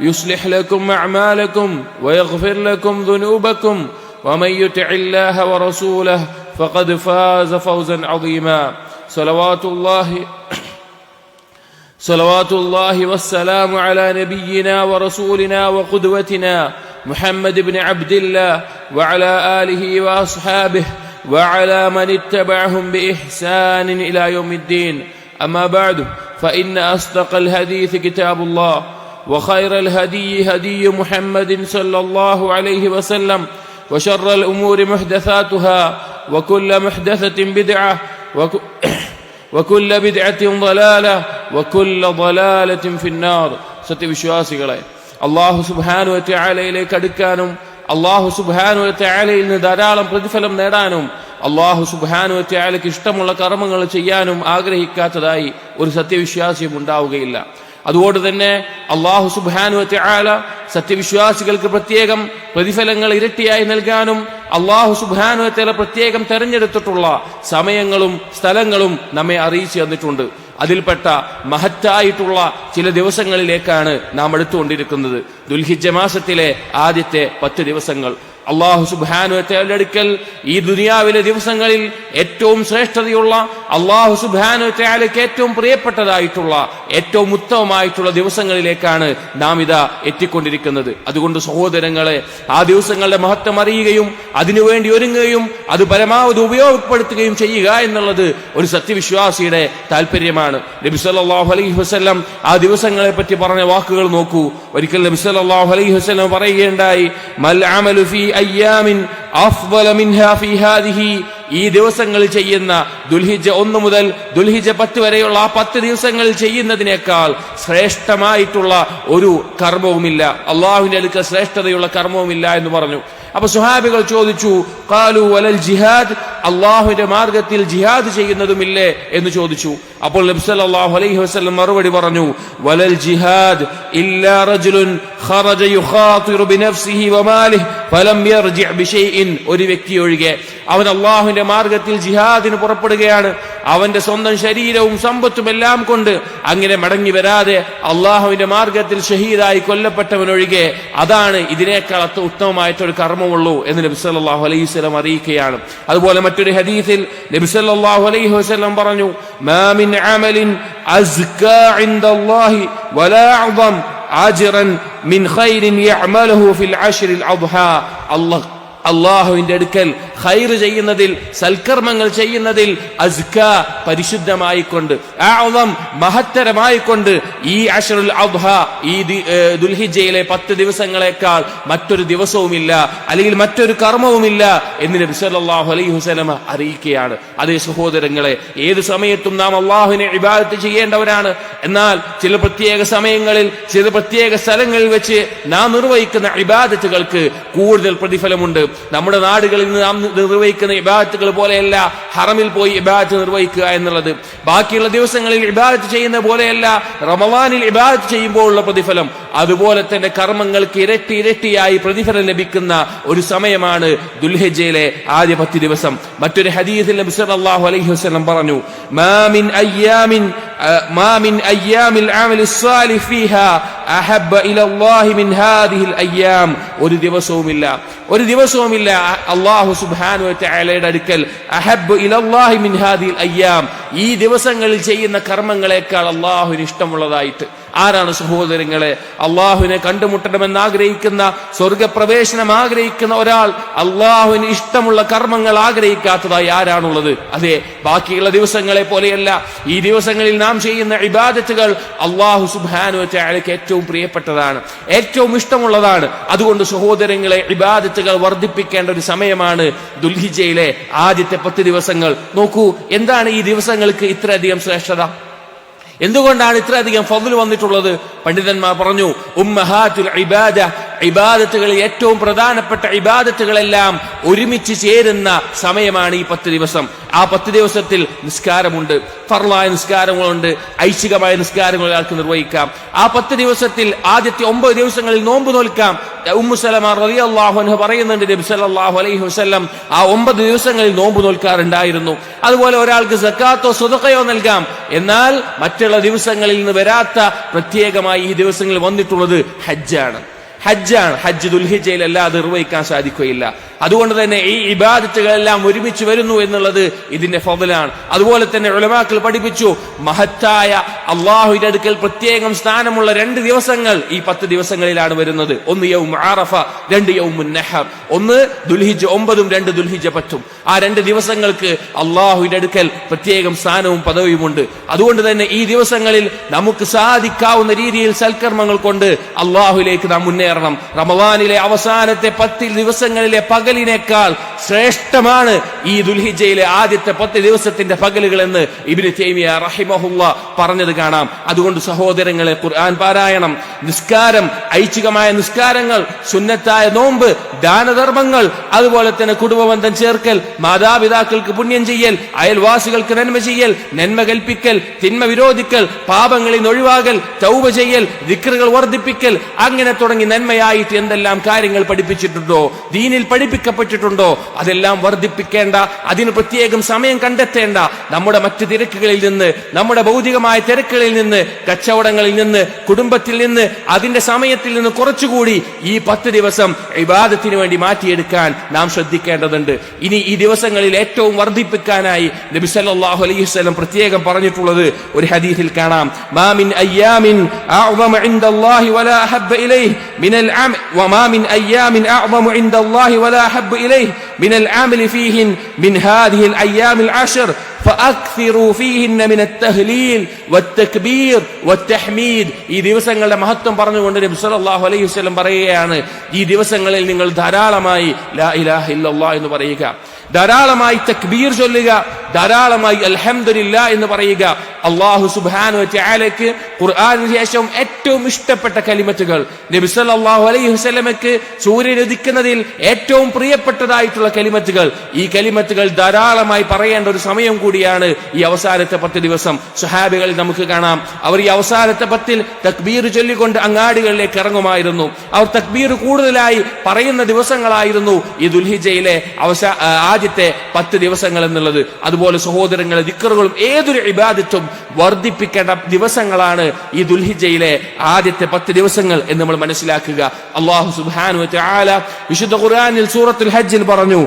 يصلح لكم أعمالكم ويغفر لكم ذنوبكم ومن يطع الله ورسوله فقد فاز فوزا عظيما. صلوات الله صلوات الله والسلام على نبينا ورسولنا وقدوتنا محمد بن عبد الله وعلى آله وأصحابه وعلى من اتبعهم بإحسان إلى يوم الدين. أما بعد فإن أصدق الحديث كتاب الله. وخير الهدي هدي محمد صلى الله عليه وسلم وشر الأمور محدثاتها وكل محدثة بدعة وك... وكل بدعة ضلالة وكل ضلالة في النار സത്യവിശ്വാസികളെ അള്ളാഹു സുബാനു ത്യാലയിലേക്ക് അടുക്കാനും അള്ളാഹു സുബാനു ത്യാലയിൽ നിന്ന് ധാരാളം പ്രതിഫലം നേടാനും അള്ളാഹു സുബാനു ത്യാലയ്ക്ക് ഇഷ്ടമുള്ള കർമ്മങ്ങൾ ചെയ്യാനും ആഗ്രഹിക്കാത്തതായി ഒരു സത്യവിശ്വാസിയും ഉണ്ടാവുകയില്ല അതുകൊണ്ട് തന്നെ അള്ളാഹു സുബാനു ആല സത്യവിശ്വാസികൾക്ക് പ്രത്യേകം പ്രതിഫലങ്ങൾ ഇരട്ടിയായി നൽകാനും അള്ളാഹു സുബാനുവത്തേല പ്രത്യേകം തെരഞ്ഞെടുത്തിട്ടുള്ള സമയങ്ങളും സ്ഥലങ്ങളും നമ്മെ അറിയിച്ചു തന്നിട്ടുണ്ട്. അതിൽപ്പെട്ട മഹത്തായിട്ടുള്ള ചില ദിവസങ്ങളിലേക്കാണ് നാം എടുത്തുകൊണ്ടിരിക്കുന്നത്. ദുൽഹിജ മാസത്തിലെ ആദ്യത്തെ പത്ത് ദിവസങ്ങൾ. അള്ളാഹു സുബാനു അടുക്കൽ ഈ ദുനിയാവിലെ ദിവസങ്ങളിൽ ഏറ്റവും ശ്രേഷ്ഠതയുള്ള അള്ളാഹു സുബാനുവത്തേക്ക് ഏറ്റവും പ്രിയപ്പെട്ടതായിട്ടുള്ള ഏറ്റവും ഉത്തമമായിട്ടുള്ള ദിവസങ്ങളിലേക്കാണ് നാം ഇതാ എത്തിക്കൊണ്ടിരിക്കുന്നത്. അതുകൊണ്ട് സഹോദരങ്ങളെ ആ ദിവസങ്ങളുടെ മഹത്വം അറിയുകയും അതിനുവേണ്ടി ഒരുങ്ങുകയും അത് പരമാവധി ഉപയോഗപ്പെടുത്തുകയും ചെയ്യുക എന്നുള്ളത് ഒരു സത്യവിശ്വാസിയുടെ താല്പര്യമാണ് നബി സല്ലല്ലാഹു അലൈഹി വസല്ലം ആ ദിവസങ്ങളെ പറ്റി പറഞ്ഞ വാക്കുകൾ നോക്കൂ. ഒരിക്കൽ നബി സല്ലല്ലാഹു അലൈഹി വസ്ലം പറയുകയുണ്ടായി മൽ അമലു അയ്യാമിൻ അഫ്ദല മിൻഹാ ഫീ ഹാദിഹി. ഈ ദിവസങ്ങളിൽ ചെയ്യുന്ന ദുൽഹിജ ഒന്ന് മുതൽ ദുൽഹിജ പത്ത് വരെയുള്ള ആ പത്ത് ദിവസങ്ങളിൽ ചെയ്യുന്നതിനേക്കാൾ ശ്രേഷ്ഠമായിട്ടുള്ള ഒരു കർമ്മവുമില്ല. അള്ളാഹുവിന്റെ അടുക്ക ശ്രേഷ്ഠതയുള്ള കർമ്മവുമില്ല എന്ന് പറഞ്ഞു. അപ്പൊ സുഹാബികൾ ചോദിച്ചു കാലു വലൽ ജിഹാദ് അള്ളാഹുവിന്റെ മാർഗത്തിൽ ജിഹാദ് ചെയ്യുന്നതുമില്ലേ എന്ന് ചോദിച്ചു. അപ്പോൾ നബ്സല്ലാഹു അലൈഹി വസ്ലം മറുപടി പറഞ്ഞു വലൽ ജിഹാദ് ഇല്ലാ ഒരു വ്യക്തി ഒഴികെ. അവൻ അള്ളാഹുവിന്റെ മാർഗത്തിൽ ജിഹാദിന് പുറപ്പെടുകയാണ്. അവന്റെ സ്വന്തം ശരീരവും സമ്പത്തും എല്ലാം കൊണ്ട് അങ്ങനെ മടങ്ങി വരാതെ അള്ളാഹുവിന്റെ മാർഗത്തിൽ ഷഹീദായി കൊല്ലപ്പെട്ടവനൊഴികെ അതാണ് ഇതിനേക്കാൾ അത്ര ഉത്തമമായിട്ടൊരു കർമ്മമുള്ളൂ എന്ന് നബി സല്ലല്ലാഹു അലൈഹി വസല്ലം അറിയിക്കുകയാണ്. അതുപോലെ മറ്റൊരു ഹദീസിൽ നബി സല്ലല്ലാഹു അലൈഹി വസല്ലം പറഞ്ഞു മാ മിൻ അമലിൻ അസ്കാ ഇൻദല്ലാഹി വലാ അഅ്ദം അജ്റൻ മിൻ ഖൈരിൻ യഅമലുഹു ഫിൽ അശ്റിൽ അദ്ഹാ. അല്ലാഹ് അള്ളാഹുവിന്റെ അടുക്കൽ ഹൈർ ചെയ്യുന്നതിൽ സൽക്കർമ്മങ്ങൾ ചെയ്യുന്നതിൽ അസ്ക പരിശുദ്ധമായിക്കൊണ്ട് മഹത്തരമായിക്കൊണ്ട് ഈ അഷറുൽ അബ്ഹ ഈ ദുൽഹിജയിലെ പത്ത് ദിവസങ്ങളെക്കാൾ മറ്റൊരു ദിവസവുമില്ല അല്ലെങ്കിൽ മറ്റൊരു കർമ്മവുമില്ല എന്ന് നബി സല്ലല്ലാഹു അലൈഹി വസല്ലമ അറിയിക്കുകയാണ്. അതേ സഹോദരങ്ങളെ ഏത് സമയത്തും നാം അള്ളാഹുവിനെ ഇബാദത്ത് ചെയ്യേണ്ടവരാണ്. എന്നാൽ ചില പ്രത്യേക സമയങ്ങളിൽ ചില പ്രത്യേക സ്ഥലങ്ങളിൽ വെച്ച് നാം നിർവഹിക്കുന്ന ഇബാദത്തുകൾക്ക് കൂടുതൽ പ്രതിഫലമുണ്ട്. നമ്മുടെ നാടുകളിൽ നാം നിർവഹിക്കുന്ന ഇബാദത്തുകൾ പോലെയല്ല ഹറമിൽ പോയി ഇബാദത്ത് നിർവഹിക്കുക എന്നുള്ളത്. ബാക്കിയുള്ള ദിവസങ്ങളിൽ ഇബാദത്ത് ചെയ്യുന്ന പോലെയല്ല റമവാനിൽ ഇബാദത്ത് ചെയ്യുമ്പോൾ ഉള്ള പ്രതിഫലം. അതുപോലെ തന്നെ കർമ്മങ്ങൾക്ക് ഇരട്ടി ഇരട്ടിയായി പ്രതിഫലം ലഭിക്കുന്ന ഒരു സമയമാണ് ദുൽഹജയിലെ ആദ്യ പത്ത് ദിവസം. മറ്റൊരു ഹദീസിൽ അള്ളാഹു അലൈഹി വസ്ലം പറഞ്ഞു മാമിൻ അയ്യാമിൻ മാമിൻ അയ്യാമിൽ ഫീഹാ അഹബ്ബ ഇലല്ലാഹി മിൻ ഹാദിഹിൽ അയ്യാം. ഒരു ദിവസവുമില്ല. ഒരു ദിവസവുമില്ല അള്ളാഹു സുബ്ഹാനു വതആലയുടെ അടുക്കൽ അഹബ്ബ ഇലല്ലാഹി മിൻ ഹാദിഹിൽ അയ്യാം. ഈ ദിവസങ്ങളിൽ ചെയ്യുന്ന കർമ്മങ്ങളെക്കാൾ അള്ളാഹുവിന് ഇഷ്ടമുള്ളതായിട്ട്. ആരാണ് സഹോദരങ്ങളെ? അള്ളാഹുവിനെ കണ്ടുമുട്ടണമെന്ന് ആഗ്രഹിക്കുന്ന സ്വർഗപ്രവേശനം ആഗ്രഹിക്കുന്ന ഒരാൾ അള്ളാഹുവിന് ഇഷ്ടമുള്ള കർമ്മങ്ങൾ ആഗ്രഹിക്കാത്തതായി ആരാണുള്ളത്? അതെ ബാക്കിയുള്ള ദിവസങ്ങളെ പോലെയല്ല. ഈ ദിവസങ്ങളിൽ നാം ചെയ്യുന്ന ഇബാദത്തുകൾ അള്ളാഹു സുബാനു അയാൾക്ക് ഏറ്റവും പ്രിയപ്പെട്ടതാണ് ഏറ്റവും ഇഷ്ടമുള്ളതാണ്. അതുകൊണ്ട് സഹോദരങ്ങളെ ഇബാദത്തുകൾ വർദ്ധിപ്പിക്കേണ്ട ഒരു സമയമാണ് ദുൽഹിജയിലെ ആദ്യത്തെ പത്ത് ദിവസങ്ങൾ. നോക്കൂ എന്താണ് ഈ ദിവസങ്ങൾക്ക് ഇത്രയധികം ശ്രേഷ്ഠത? എന്തുകൊണ്ടാണ് ഇത്രയധികം ഫതിൽ വന്നിട്ടുള്ളത്? പണ്ഡിതന്മാർ പറഞ്ഞു ഉമ്മഹാത്തുൽ ഇബാദ ഇബാദത്തുകളിൽ ഏറ്റവും പ്രധാനപ്പെട്ട ഇബാദത്തുകളെല്ലാം ഒരുമിച്ച് ചേരുന്ന സമയമാണ് ഈ പത്ത് ദിവസം. ആ പത്ത് ദിവസത്തിൽ നിസ്കാരമുണ്ട്. ഫർലായ നിസ്കാരങ്ങളുണ്ട്. ഐച്ഛികമായ നിസ്കാരങ്ങൾ ഒരാൾക്ക് നിർവഹിക്കാം. ആ പത്ത് ദിവസത്തിൽ ആദ്യത്തെ ഒമ്പത് ദിവസങ്ങളിൽ നോമ്പ് നോൽക്കാം. ഉമ്മു സലമ റളിയല്ലാഹു അൻഹു പറയുന്നുണ്ട് നബി സല്ലല്ലാഹു അലൈഹി വസല്ലം ആ ഒമ്പത് ദിവസങ്ങളിൽ നോമ്പ് നോൽക്കാറുണ്ടായിരുന്നു. അതുപോലെ ഒരാൾക്ക് സക്കാത്തോ സ്വതക്കയോ നൽകാം. എന്നാൽ മറ്റുള്ള ദിവസങ്ങളിൽ നിന്ന് വരാത്ത പ്രത്യേകമായി ഈ ദിവസങ്ങളിൽ വന്നിട്ടുള്ളത് ഹജ്ജാണ്. ഹജ്ജാണ്. ഹജ്ജ് ദുൽഹിജയിലല്ല അത് നിർവഹിക്കാൻ സാധിക്കുകയില്ല. അതുകൊണ്ട് തന്നെ ഈ ഇബാദത്തുകളെല്ലാം ഒരുമിച്ച് വരുന്നു എന്നുള്ളത് ഇതിന്റെ ഫضലാണ് അതുപോലെ തന്നെ ഉലമാക്കൾ പഠിപ്പിച്ചു മഹത്തായ അള്ളാഹുവിന്റെ അടുക്കൽ പ്രത്യേകം സ്ഥാനമുള്ള രണ്ട് ദിവസങ്ങൾ ഈ പത്ത് ദിവസങ്ങളിലാണ് വരുന്നത്. ഒന്ന് യൗം ആറഫ രണ്ട് യൗം നെഹർ. ഒന്ന് ദുൽഹിജ് ഒമ്പതും രണ്ട് ദുൽഹിജ പറ്റും ആ രണ്ട് ദിവസങ്ങൾക്ക് അള്ളാഹുവിന്റെ അടുക്കൽ പ്രത്യേകം സ്ഥാനവും പദവിയുമുണ്ട്. അതുകൊണ്ട് തന്നെ ഈ ദിവസങ്ങളിൽ നമുക്ക് സാധിക്കാവുന്ന രീതിയിൽ സൽക്കർമ്മങ്ങൾ കൊണ്ട് അള്ളാഹുലേക്ക് നാം മുന്നേറണം റമവാനിലെ അവസാനത്തെ പത്തിൽ ദിവസങ്ങളിലെ പകലിനേക്കാൾ ശ്രേഷ്ഠമാണ് ഈ ദുൽഹിജയിലെ ആദ്യത്തെ പത്ത് ദിവസത്തിന്റെ പകലുകൾ എന്ന് ഇബിന് തേമിയ റഹിമഹുല്ല പറഞ്ഞത് കാണാം. അതുകൊണ്ട് സഹോദരങ്ങളെ ഖുർആൻ പാരായണം. നിസ്കാരം ഐച്ഛികമായ നിസ്കാരങ്ങൾ സുന്നത്തായ നോമ്പ് ദാനധർമ്മങ്ങൾ അതുപോലെ തന്നെ കുടുംബബന്ധം ചേർക്കൽ മാതാപിതാക്കൾക്ക് പുണ്യം ചെയ്യൽ അയൽവാസികൾക്ക് നന്മ ചെയ്യൽ നന്മ കൽപ്പിക്കൽ തിന്മ വിരോധിക്കൽ പാപങ്ങളിൽ ഒഴിവാകൽ തൗബ ചെയ്യൽ ദിക്റുകൾ വർദ്ധിപ്പിക്കൽ അങ്ങനെ തുടങ്ങി നന്മയായിട്ട് എന്തെല്ലാം കാര്യങ്ങൾ പഠിപ്പിച്ചിട്ടുണ്ടോ ദീനിൽ പഠിപ്പിക്കപ്പെട്ടിട്ടുണ്ടോ അതെല്ലാം വർദ്ധിപ്പിക്കേണ്ട അതിന് പ്രത്യേകം സമയം കണ്ടെത്തേണ്ട നമ്മുടെ മറ്റ് തിരക്കുകളിൽ നിന്ന് നമ്മുടെ ഭൗതികമായ തിരക്കുകളിൽ നിന്ന് കച്ചവടങ്ങളിൽ നിന്ന് കുടുംബത്തിൽ നിന്ന് അതിന്റെ സമയത്തിൽ നിന്ന് കുറച്ചുകൂടി ഈ പത്ത് ദിവസം വിവാദത്തിന് വേണ്ടി മാറ്റിയെടുക്കാൻ നാം ശ്രദ്ധിക്കേണ്ടതുണ്ട്. ഇനി ഈ ദിവസങ്ങളിൽ ഏറ്റവും വർദ്ധിപ്പിക്കാനായി നബി സല്ലല്ലാഹു അലൈഹി വസല്ലം പ്രത്യേകം പറഞ്ഞിട്ടുള്ളത് ഒരു ഹദീസിൽ കാണാം. മാമിൻ അയ്യാമിൻ അഅ്ളമ ഇൻദല്ലാഹി വലാ അഹബ്ബ ഇലൈഹി മിനൽ അം വമാ മിൻ അയ്യാമിൻ അഅ്ളമ ഇൻദല്ലാഹി വലാ അഹബ്ബ ഇലൈഹി മിനൽ അമലി ഫീഹിൻ മിൻ ഹാദിഹിൽ അയ്യാമിൽ അശർ فأكثروا فيهن من التهليل والتكبير والتحميد ഈ ദിവസങ്ങളുടെ മഹത്വം പറഞ്ഞുകൊണ്ട് നബി സല്ലല്ലാഹു അലൈഹി വസല്ലം പറയുകയാണ് ഈ ദിവസങ്ങളിൽ നിങ്ങൾ ധാരാളമായി ലാ ഇലാഹ ഇല്ലല്ലാഹ് എന്ന് പറയുക ധാരാളമായി തക്ബീർ ചൊല്ലുക ധാരാളമായി അൽഹംദില്ല എന്ന് പറയുക. അള്ളാഹു സുബാനു ചാലയ്ക്ക് ഖുർആാനു ശേഷം ഏറ്റവും ഇഷ്ടപ്പെട്ട കലിമത്തുകൾ. നബി സല്ലല്ലാഹു അലൈഹി വസ്ലമക്ക് സൂര്യൻ ഉദിക്കുന്നതിൽ ഏറ്റവും പ്രിയപ്പെട്ടതായിട്ടുള്ള കലിമത്തുകൾ. ഈ കലിമത്തുകൾ ധാരാളമായി പറയേണ്ട ഒരു സമയം കൂടിയാണ് ഈ അവസാനത്തെ പത്ത് ദിവസം. സുഹാബികളിൽ നമുക്ക് കാണാം. അവർ ഈ അവസാനത്തെ പത്തിൽ തക്ബീർ ചൊല്ലിക്കൊണ്ട് അങ്ങാടികളിലേക്ക് ഇറങ്ങുമായിരുന്നു. അവർ തക്ബീർ കൂടുതലായി പറയുന്ന ദിവസങ്ങളായിരുന്നു ഈ ദുൽഹിജയിലെ അവസാ ആദ്യത്തെ പത്ത് ദിവസങ്ങൾ എന്നുള്ളത്. അതുപോലെ സഹോദരങ്ങളെ ദിക്കറുകളും ഏതൊരു ഇബാദത്തും വർദ്ധിപ്പിക്കേണ്ട ദിവസങ്ങളാണ് ഈ ദുൽഹിജയിലെ ആദ്യത്തെ പത്ത് ദിവസങ്ങൾ എന്ന് നമ്മൾ മനസ്സിലാക്കുക. അള്ളാഹു സുബാനു വതആല വിശുദ്ധ ഖുർആനിൽ സൂറത്തുൽ ഹജ്ജിൽ പറഞ്ഞു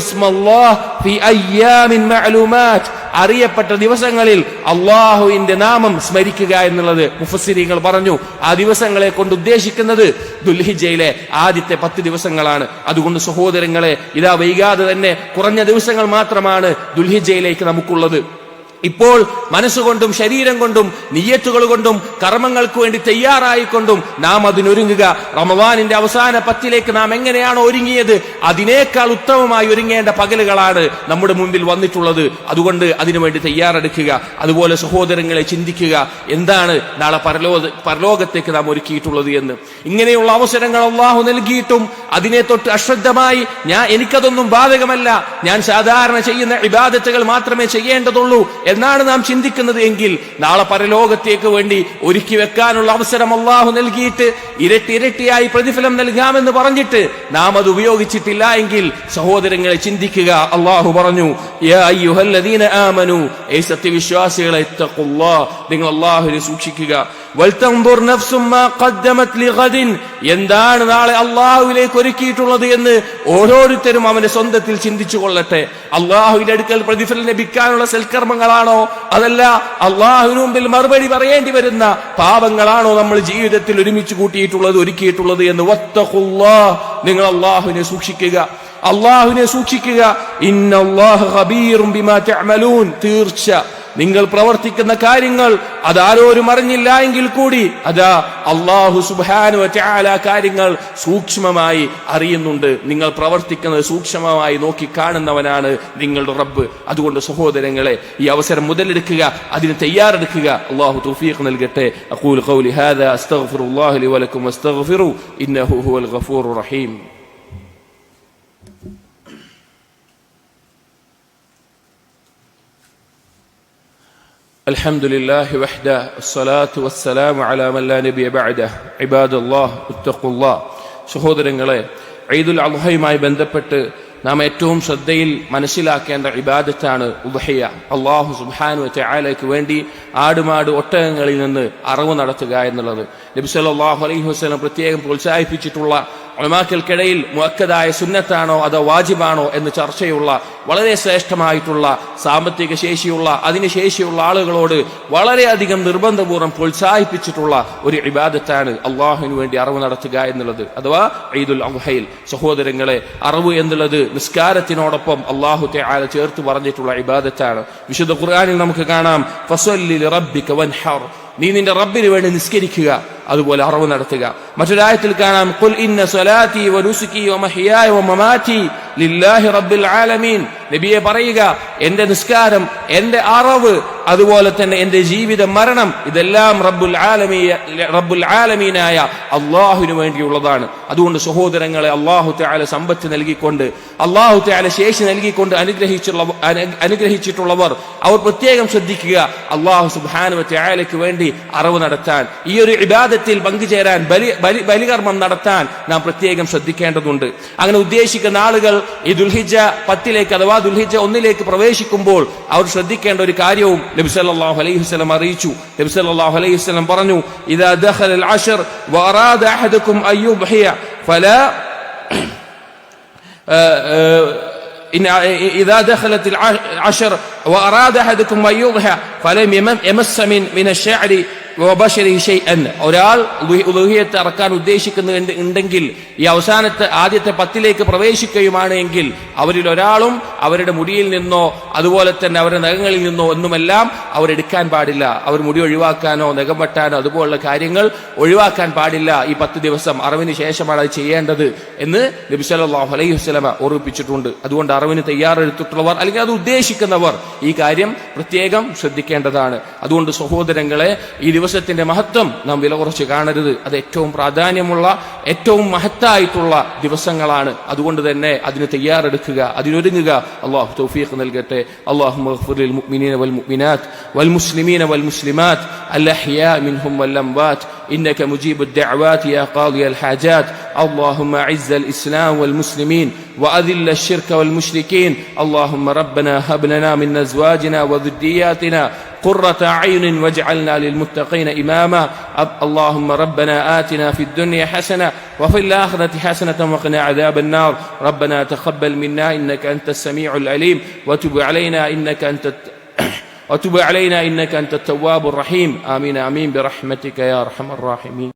ഇസ്മല്ലാഹ് ഫി അയ്യാമിൻ മഅലൂമാറ്റ് അറിയപ്പെട്ട ദിവസങ്ങളിൽ അള്ളാഹുവിന്റെ നാമം സ്മരിക്കുക എന്നുള്ളത് മുഫസിരിങ്ങൾ പറഞ്ഞു. ആ ദിവസങ്ങളെ കൊണ്ട് ഉദ്ദേശിക്കുന്നത് ദുൽഹിജയിലെ ആദ്യത്തെ പത്ത് ദിവസങ്ങളാണ്. അതുകൊണ്ട് സഹോദരങ്ങളെ ഇതാ വൈകാതെ തന്നെ കുറഞ്ഞ ദിവസങ്ങൾ മാത്രമാണ് ദുൽഹിജയിലേക്ക് നമുക്കുള്ളത്. ഇപ്പോൾ മനസ്സുകൊണ്ടും ശരീരം കൊണ്ടും നിയ്യത്തുകൾ കൊണ്ടും കർമ്മങ്ങൾക്ക് വേണ്ടി തയ്യാറായിക്കൊണ്ടും നാം അതിനൊരുങ്ങുക. റമവാനിന്റെ അവസാന പത്തിലേക്ക് നാം എങ്ങനെയാണ് ഒരുങ്ങിയത്? അതിനേക്കാൾ ഉത്തമമായി ഒരുങ്ങേണ്ട പകലുകളാണ് നമ്മുടെ മുമ്പിൽ വന്നിട്ടുള്ളത്. അതുകൊണ്ട് അതിനുവേണ്ടി തയ്യാറെടുക്കുക. അതുപോലെ സഹോദരങ്ങളെ ചിന്തിക്കുക. എന്താണ് നാളെ പരലോക പരലോകത്തേക്ക് നാം ഒരുക്കിയിട്ടുള്ളത് എന്ന്. ഇങ്ങനെയുള്ള അവസരങ്ങൾ അള്ളാഹു നൽകിയിട്ടും അതിനെ തൊട്ട് അശ്രദ്ധമായി ഞാൻ എനിക്കതൊന്നും ബാധകമല്ല. ഞാൻ സാധാരണ ചെയ്യുന്ന ഇബാദത്തുകൾ മാത്രമേ ചെയ്യേണ്ടതുള്ളൂ. എന്നാണ് നാം ചിന്തിക്കുന്നത് എങ്കിൽ നാളെ പരലോകത്തേക്ക് വേണ്ടി ഒരുക്കി വെക്കാനുള്ള അവസരം അള്ളാഹു നൽകിയിട്ട് ഇരട്ടി ഇരട്ടിയായി പ്രതിഫലം നൽകാമെന്ന് പറഞ്ഞിട്ട് നാം അത് ഉപയോഗിച്ചിട്ടില്ല എങ്കിൽ സഹോദരങ്ങളെ ചിന്തിക്കുക. അള്ളാഹു പറഞ്ഞു ആമനു ഏ സത്യവിശ്വാസികളെ നിങ്ങൾ അള്ളാഹുവിനെ സൂക്ഷിക്കുക. എന്താണ് നാളെ അള്ളാഹുവിലേക്ക് ഒരുക്കിയിട്ടുള്ളത് എന്ന് ഓരോരുത്തരും അവന്റെ സ്വന്തത്തിൽ ചിന്തിച്ചു കൊള്ളട്ടെ. അള്ളാഹുവിന്റെ അടുക്കൽ പ്രതിഫലം ലഭിക്കാനുള്ള സൽക്കർമ്മങ്ങൾ പാപങ്ങളാണോ അതല്ല അള്ളാഹുവിന് മുമ്പിൽ മറുപടി പറയേണ്ടി വരുന്ന പാപങ്ങളാണോ നമ്മൾ ജീവിതത്തിൽ ഒരുമിച്ച് കൂട്ടിയിട്ടുള്ളത് ഒരുക്കിയിട്ടുള്ളത് എന്ന്? നിങ്ങൾ അള്ളാഹുവിനെ സൂക്ഷിക്കുക. അള്ളാഹുവിനെ സൂക്ഷിക്കുക. ഇന്നല്ലാഹു തീർച്ച. നിങ്ങൾ പ്രവർത്തിക്കുന്ന കാര്യങ്ങൾ അതാരോരും അറിഞ്ഞില്ല എങ്കിൽ കൂടി അതാ അള്ളാഹു സുബാനു ചാല കാര്യങ്ങൾ സൂക്ഷ്മമായി അറിയുന്നുണ്ട്. നിങ്ങൾ പ്രവർത്തിക്കുന്നത് സൂക്ഷ്മമായി നോക്കി കാണുന്നവനാണ് നിങ്ങളുടെ റബ്ബ്. അതുകൊണ്ട് സഹോദരങ്ങളെ ഈ അവസരം മുതലെടുക്കുക അതിന് തയ്യാറെടുക്കുക. അള്ളാഹു തൗഫീഖ് നൽകട്ടെ. അഖൂൽ ഖൗലി ഹാദാ അസ്തഗ്ഫിറുല്ലാഹി ലി വലക്കും വസ്തഗ്ഫിറു. ഇന്നഹു ഹുവൽ ഗഫൂറുർ റഹീം. الحمد لله وحده الصلاة والسلام على من لا نبي بعده عباد الله اتقوا الله സഹോദരങ്ങളെ ഈദുൽ അദ്ഹയുമായി ബന്ധപ്പെട്ട് നാം ഏറ്റവും ശ്രദ്ധയിൽ മനസ്സിലാക്കേണ്ട ഇബാദത്താണ് ഉദ്ഹയ്യ അള്ളാഹു സുബാനു ചായാലയ്ക്ക് വേണ്ടി ആടുമാട് ഒട്ടകങ്ങളിൽ നിന്ന് അറിവ് നടത്തുക എന്നുള്ളത് നബി സല്ലല്ലാഹു അലൈഹി വസല്ലം പ്രത്യേകം പ്രോത്സാഹിപ്പിച്ചിട്ടുള്ള ഉലമാക്കൾക്കിടയിൽ മുഅക്കദായ സുന്നത്താണോ അതോ വാജിബാണോ എന്ന് ചർച്ചയുള്ള വളരെ ശ്രേഷ്ഠമായിട്ടുള്ള സാമ്പത്തിക ശേഷിയുള്ള അതിന് ശേഷിയുള്ള ആളുകളോട് വളരെയധികം നിർബന്ധപൂർവം പ്രോത്സാഹിപ്പിച്ചിട്ടുള്ള ഒരു ഇബാദത്താണ് അള്ളാഹുവിന് വേണ്ടി അറിവ് നടത്തുക എന്നുള്ളത്. അഥവാ ഈദുൽ അഹയിൽ സഹോദരങ്ങളെ അറിവ് എന്നുള്ളത് നിസ്കാരത്തിനോടൊപ്പം അള്ളാഹു തആല ചേർത്ത് പറഞ്ഞിട്ടുള്ള ഇബാദത്താണ്. വിശുദ്ധ ഖുർആാനിൽ നമുക്ക് കാണാം ഫസല്ലി റബ്ബിക വൻഹർ. നീ നിന്റെ റബ്ബിന് വേണ്ടി നിസ്കരിക്കുക. അതുപോലെ അറിവ് നടത്തുക. മറ്റൊരായത്തിൽ കാണാം ഇന്ന വമഹിയായ ലില്ലാഹി റബ്ബിൽ ആലമീൻ. നബിയെ പറയുക എന്റെ നിസ്കാരം എന്റെ അറിവ് അതുപോലെ തന്നെ എന്റെ ജീവിത മരണം ഇതെല്ലാം റബ്ബുൽ ആലമീ റബ്ബുൽ ആലമീനായ അള്ളാഹുവിന് വേണ്ടിയുള്ളതാണ്. അതുകൊണ്ട് സഹോദരങ്ങളെ അള്ളാഹു തആല സമ്പത്ത് നൽകിക്കൊണ്ട് അള്ളാഹു തആല ശേഷി നൽകിക്കൊണ്ട് അനുഗ്രഹിച്ചുള്ള അനുഗ്രഹിച്ചിട്ടുള്ളവർ അവർ പ്രത്യേകം ശ്രദ്ധിക്കുക അള്ളാഹു സുബാനു ത്യാലയ്ക്ക് വേണ്ടി അറിവ് നടത്താൻ. ഈ ഒരു ഇബാദത്തിൽ പങ്കുചേരാൻ ബലി ബലി ബലികർമ്മം നടത്താൻ നാം പ്രത്യേകം ശ്രദ്ധിക്കേണ്ടതുണ്ട് അങ്ങനെ ഉദ്ദേശിക്കുന്ന ആളുകൾ ഈ ദുൽഹിജ പത്തിലേക്ക് അഥവാ ദുൽഹിജ ഒന്നിലേക്ക് പ്രവേശിക്കുമ്പോൾ അവർ ശ്രദ്ധിക്കേണ്ട ഒരു കാര്യവും നബി സല്ലല്ലാഹു അലൈഹി വസല്ലം അറിയിച്ചു നബി സല്ലല്ലാഹു അലൈഹി വസല്ലം പറഞ്ഞു ഇദാ ദഖല അൽ അശർ വഅറാദ അഹദുക്കും അയ്യുബ്ഹിയ ഫലാ إن إذا دخلت العشر وأراد أحدكم أن يضحى فلم يمس من من الشعر ഒരാൾ ഉദുഹിയത്ത് ഇറക്കാൻ ഉദ്ദേശിക്കുന്നുണ്ട് ഉണ്ടെങ്കിൽ ഈ അവസാനത്തെ ആദ്യത്തെ പത്തിലേക്ക് പ്രവേശിക്കുകയുമാണ് എങ്കിൽ അവരിൽ ഒരാളും അവരുടെ മുടിയിൽ നിന്നോ അതുപോലെ തന്നെ അവരുടെ നഖങ്ങളിൽ നിന്നോ ഒന്നുമെല്ലാം അവർ എടുക്കാൻ പാടില്ല അവർ മുടി ഒഴിവാക്കാനോ നഖം വെട്ടാനോ അതുപോലുള്ള കാര്യങ്ങൾ ഒഴിവാക്കാൻ പാടില്ല ഈ പത്ത് ദിവസം അറിവിന് ശേഷമാണ് അത് ചെയ്യേണ്ടത് എന്ന് നബി സല്ലല്ലാഹു അലൈഹി വസല്ലമ ഓർമ്മിപ്പിച്ചിട്ടുണ്ട് അതുകൊണ്ട് അറിവിന് തയ്യാറെടുത്തിട്ടുള്ളവർ അല്ലെങ്കിൽ അത് ഉദ്ദേശിക്കുന്നവർ ഈ കാര്യം പ്രത്യേകം ശ്രദ്ധിക്കേണ്ടതാണ് അതുകൊണ്ട് സഹോദരങ്ങളെ ഈ ദിവസത്തിന്റെ മഹത്വം നാം വില കുറച്ച് കാണരുത് അത് ഏറ്റവും പ്രാധാന്യമുള്ള ഏറ്റവും മഹത്തായിട്ടുള്ള ദിവസങ്ങളാണ് അതുകൊണ്ട് തന്നെ അതിന് തയ്യാറെടുക്കുക അതിനൊരുങ്ങുക അള്ളാഹു തൗഫീഖ് നൽകട്ടെ അള്ളാഹു للمؤمنين والمؤمنات والمسلمين والمسلمات الأحياء منهم والأموات إنك مجيب الدعوات يا قاضي الحاجات اللهم أعز الإسلام والمسلمين وأذل الشرك والمشركين. اللهم ربنا هب لنا من أزواجنا وذرياتنا قرة أعين واجعلنا للمتقين إماما. اللهم ربنا آتنا في الدنيا حسنة وفي الآخرة حسنة وقنا عذاب النار. ربنا تقبل منا إنك أنت السميع العليم. وتب علينا إنك أنت وتب علينا إنك أنت التواب الرحيم. آمين آمين. برحمتك يا أرحم الراحمين.